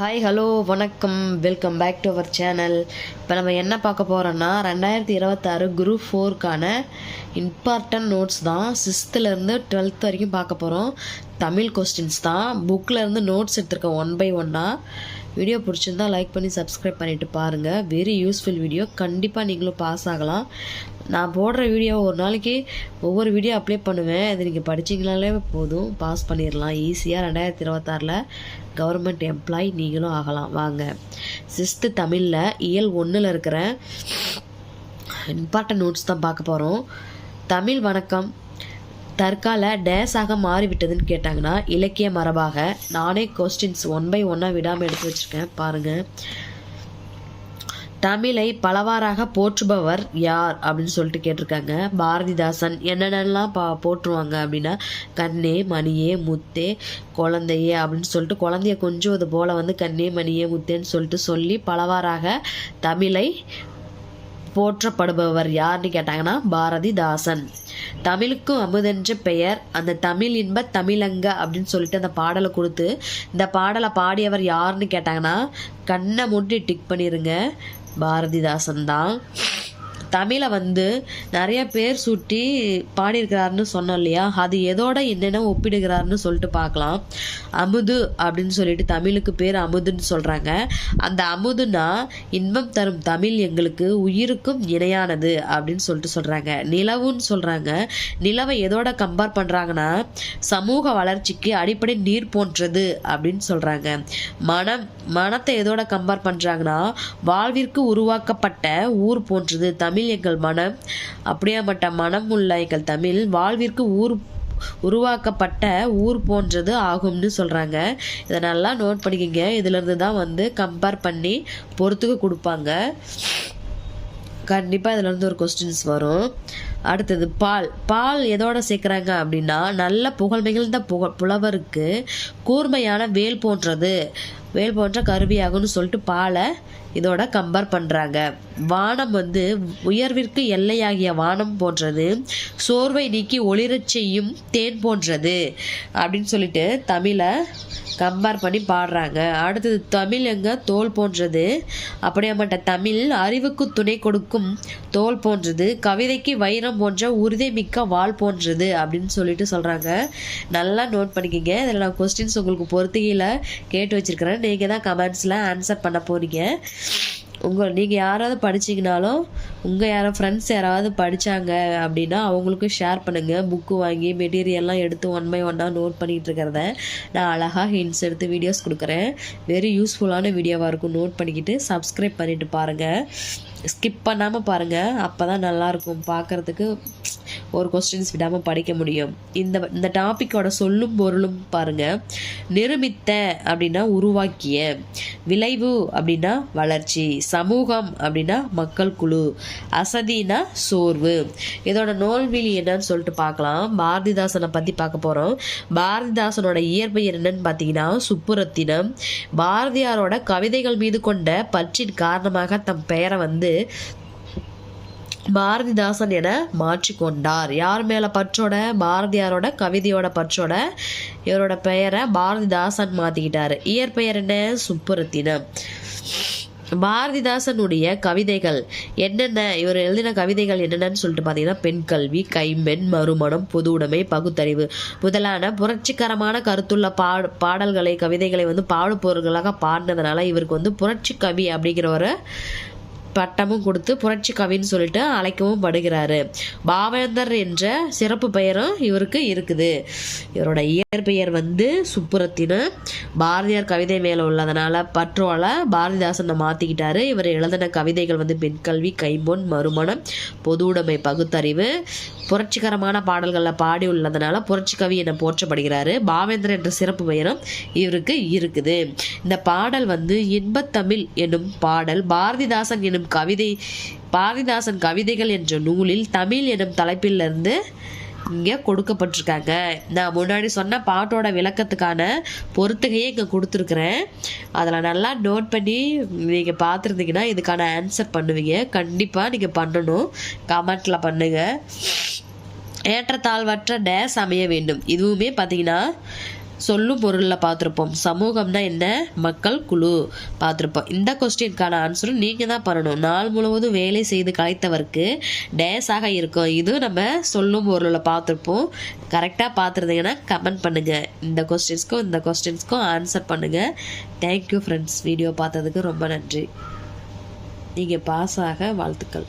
Hi hello வணக்கம். Welcome back to our channel இப்போ நம்ம என்ன பார்க்க போகிறோன்னா ரெண்டாயிரத்தி இருபத்தாறு குரூப் ஃபோருக்கான இம்பார்ட்டன்ட் நோட்ஸ் தான் சிக்ஸ்த்துலேருந்து டுவெல்த் வரைக்கும் பார்க்க போகிறோம் தமிழ் கொஸ்டின்ஸ் தான். புக்கில் இருந்து நோட்ஸ் எடுத்திருக்கேன் ஒன் பை ஒன்னாக வீடியோ பிடிச்சிருந்தா லைக் பண்ணி சப்ஸ்கிரைப் பண்ணிவிட்டு பாருங்கள் வெரி யூஸ்ஃபுல் வீடியோ கண்டிப்பாக நீங்களும் பாஸ் ஆகலாம். நான் போடுற வீடியோ ஒரு நாளைக்கு ஒவ்வொரு வீடியோ அப்ளை பண்ணுவேன். அது நீங்கள் படிச்சிங்கனாலே போதும். பாஸ் பண்ணிடலாம் ஈஸியாக ரெண்டாயிரத்தி இருபத்தாறில் கவர்மெண்ட் எம்ப்ளாய் நீங்களும் ஆகலாம். வாங்க. சிக்ஸ்த்து தமிழில் இயல் ஒன்றில் இருக்கிற இம்பார்ட்டன்ட் நோட்ஸ் தான் பார்க்க போகிறோம் தமிழ் வணக்கம். தற்கால டேஸாக மாறிவிட்டதுன்னு கேட்டாங்கன்னா இலக்கிய மரபாக நானே கொஸ்டின்ஸ் ஒன் பை ஒன்னாக விடாமல் எடுத்து வச்சுருக்கேன். பாருங்கள் தமிழை பலவாறாக போற்றுபவர் யார்? அப்படின்னு சொல்லிட்டு கேட்டிருக்காங்க. பாரதிதாசன். என்னென்னலாம் பா போற்றுவாங்க அப்படின்னா கண்ணே மணியே முத்தே குழந்தையே அப்படின்னு சொல்லிட்டு குழந்தைய கொஞ்சம் அது போல் வந்து கண்ணே மணியே முத்தேன்னு சொல்லிட்டு சொல்லி பலவாறாக தமிழை போற்றப்படுபவர் யாருன்னு கேட்டாங்கன்னா பாரதிதாசன். தமிழுக்கும் அமுதென்ற பெயர் அந்த தமிழ் இன்ப தமிழங்க அப்படின்னு சொல்லிட்டு அந்த பாடலை கொடுத்து இந்த பாடலை பாடியவர் யாருன்னு கேட்டாங்கன்னா கண்ணை மூட்டி டிக் பண்ணிருங்க பாரதிதாசன் தான். தமிழை வந்து நிறைய பேர் சுட்டி பாடியிருக்கிறாருன்னு சொன்னோம் இல்லையா? அது எதோட என்னென்ன ஒப்பிடுகிறாருன்னு சொல்லிட்டு பார்க்கலாம். அமுது அப்படின்னு சொல்லிட்டு தமிழுக்கு பேர் அமுதுன்னு சொல்கிறாங்க அந்த அமுதுனா இன்பம் தரும் தமிழ் எங்களுக்கு உயிருக்கும் இணையானது அப்படின்னு சொல்லிட்டு சொல்கிறாங்க நிலவுன்னு சொல்கிறாங்க நிலவை எதோட கம்பேர் பண்ணுறாங்கன்னா சமூக வளர்ச்சிக்கு அடிப்படை நீர் போன்றது அப்படின்னு சொல்கிறாங்க மனம் மனத்தை எதோட கம்பேர் பண்ணுறாங்கன்னா வாழ்விற்கு உருவாக்கப்பட்ட ஊர் போன்றது. தமிழ் எங்கள் மனம். அப்படியாப்பட்ட மனம் உள்ள எங்கள் தமிழ் வாழ்விற்கு ஊர் உருவாக்கப்பட்ட ஊர் போன்றது ஆகும்னு சொல்கிறாங்க இதை நல்லா நோட் பண்ணிக்கோங்க. இதுலேருந்து தான் வந்து கம்பேர் பண்ணி பொறுத்துக்கு கொடுப்பாங்க. கண்டிப்பாக இதுலேருந்து ஒரு கொஸ்டின்ஸ் வரும். அடுத்தது பால். பால் எதோட சேர்க்குறாங்க அப்படின்னா நல்ல புகழ் மிகுந்த புக புலவருக்கு கூர்மையான வேல் போன்றது. வேல் போன்ற கருவியாகும்னு சொல்லிட்டு பாலை இதோட கம்பேர் பண்ணுறாங்க வானம் வந்து உயர்விற்கு எல்லையாகிய வானம் போன்றது. சோர்வை நீக்கி ஒளிரச் செய்யும் தேன் போன்றது அப்படின்னு சொல்லிட்டு தமிழை கம்பேர் பண்ணி பாடுறாங்க. அடுத்தது தமிழ் எங்க? தோல் போன்றது. அப்படியாமட்ட தமிழ் அறிவுக்கு துணை கொடுக்கும் தோல் போன்றது. கவிதைக்கு வைரம் போன்ற உறுதி மிக்க வாள் போன்றது அப்படின்னு சொல்லிட்டு சொல்கிறாங்க நல்லா நோட் பண்ணிக்கிங்க. இதில் நான் கொஸ்டின்ஸ் உங்களுக்கு பொறுத்துகையில் கேட்டு வச்சுருக்கிறேன். நீங்கள் தான் கமெண்ட்ஸில் ஆன்சர் பண்ண போகிறீங்க உங்கள் நீங்கள் யாராவது படிச்சிங்கனாலும் உங்கள் யாரோ ஃப்ரெண்ட்ஸ் யாராவது படித்தாங்க அப்படின்னா அவங்களுக்கும் ஷேர் பண்ணுங்கள் புக்கு வாங்கி மெட்டீரியல்லாம் எடுத்து ஒன் பை ஒன்னாக நோட் பண்ணிகிட்டு இருக்கிறத நான் அழகாக ஹிண்ட்ஸ் எடுத்து வீடியோஸ் கொடுக்குறேன். வெரி யூஸ்ஃபுல்லான வீடியோவாக இருக்கும். நோட் பண்ணிக்கிட்டு சப்ஸ்கிரைப் பண்ணிவிட்டு பாருங்கள் ஸ்கிப் பண்ணாமல் பாருங்கள் அப்போ தான் நல்லாயிருக்கும். பார்க்குறதுக்கு ஒரு கொஸ்டின்ஸ் விடாமல் படிக்க முடியும். இந்த இந்த டாப்பிக்கோட சொல்லும் பொருளும் பாருங்கள் நிருமித்த அப்படின்னா உருவாக்கிய. விளைவு அப்படின்னா வளர்ச்சி. சமூகம் அப்படின்னா மக்கள் குழு. அசதினா சோர்வு. இதோட நோல்வெளி என்னன்னு சொல்லிட்டு பார்க்கலாம். பாரதிதாசனை பற்றி பார்க்க போகிறோம் பாரதிதாசனோட இயற்பெயர் என்னன்னு பார்த்தீங்கன்னா சுப்புரத்தினம். பாரதியாரோட கவிதைகள் மீது கொண்ட பற்றின் காரணமாக தம் பெயரை வந்து பாரதிதாசன் என மாற்றிக்கொண்டார். யார் மேலே பற்றோட? பாரதியாரோட கவிதையோட பற்றோட இவரோட பெயரை பாரதிதாசன் மாற்றிக்கிட்டாரு இயற்பெயர் என்ன? சுப்புரத்தினம். பாரதிதாசனுடைய கவிதைகள் என்னென்ன? இவர் எழுதின கவிதைகள் என்னென்னு சொல்லிட்டு பார்த்தீங்கன்னா பெண் கல்வி கைம்பெண் மறுமணம் பொது உடைமை பகுத்தறிவு. முதலான புரட்சிகரமான கருத்துள்ள பாட பாடல்களை கவிதைகளை வந்து பாடுபொருள்களாக பாடினதுனால இவருக்கு வந்து புரட்சி கவி அப்படிங்கிற ஒரு பட்டமும் கொடுத்து புரட்சி கவின்னு சொல்லிட்டு அழைக்கவும் படுகிறாரு. பாவேந்தர் என்ற சிறப்பு பெயரும் இவருக்கு இருக்குது. இவரோட இயற்பெயர் வந்து சுப்புரத்தின. பாரதியார் கவிதை மேலே உள்ளதனால பற்றோல பாரதிதாசனை மாற்றிக்கிட்டாரு இவர் எழுதின கவிதைகள் வந்து பெண்கல்வி கைம்பொன் மறுமணம் பொது உடைமை பகுத்தறிவு. புரட்சிகரமான பாடல்களில் பாடி உள்ளதனால புரட்சி கவி என போற்றப்படுகிறாரு. பாவேந்தர் என்ற சிறப்பு பெயரும் இவருக்கு இருக்குது. இந்த பாடல் வந்து இன்பத்தமிழ் என்னும் பாடல். பாரதிதாசன் எனும் கவிதை பாரதிதாசன் கவிதைகள் என்ற நூலில் தமிழ் எனும் தலைப்பிலிருந்து இங்கே கொடுக்கப்பட்டிருக்காங்க. நான் முன்னாடி சொன்ன பாட்டோட விளக்கத்துக்கான பொறுத்துகையே இங்கே கொடுத்துருக்குறேன். அதில் நல்லா நோட் பண்ணி நீங்கள் பார்த்துருந்தீங்கன்னா இதுக்கான ஆன்சர் பண்ணுவீங்க. கண்டிப்பாக நீங்கள் பண்ணணும். கமெண்ட்டில் பண்ணுங்கள் ஏற்றத்தாழ்வற்ற டேஸ் அமைய வேண்டும். இதுவுமே பார்த்தீங்கன்னா சொல்லும் பொருளில் பார்த்துருப்போம். சமூகம்னா என்ன? மக்கள் குழு பார்த்துருப்போம். இந்த கொஸ்டினுக்கான ஆன்சரும் நீங்கள் தான் பண்ணணும். நாள் முழுவதும் வேலை செய்து கலைத்தவருக்கு டேஸாக இருக்கும். இது நம்ம சொல்லும் பொருளில் பார்த்துருப்போம். கரெக்டாக பார்த்துருந்தீங்கன்னா கமெண்ட் பண்ணுங்கள் இந்த கொஸ்டின்ஸ்க்கும் இந்த கொஸ்டின்ஸ்க்கும் ஆன்சர் பண்ணுங்கள் தேங்க்யூ ஃப்ரெண்ட்ஸ் வீடியோ பார்த்ததுக்கு ரொம்ப நன்றி. நீங்கள் பாஸ் ஆக வாழ்த்துக்கள்.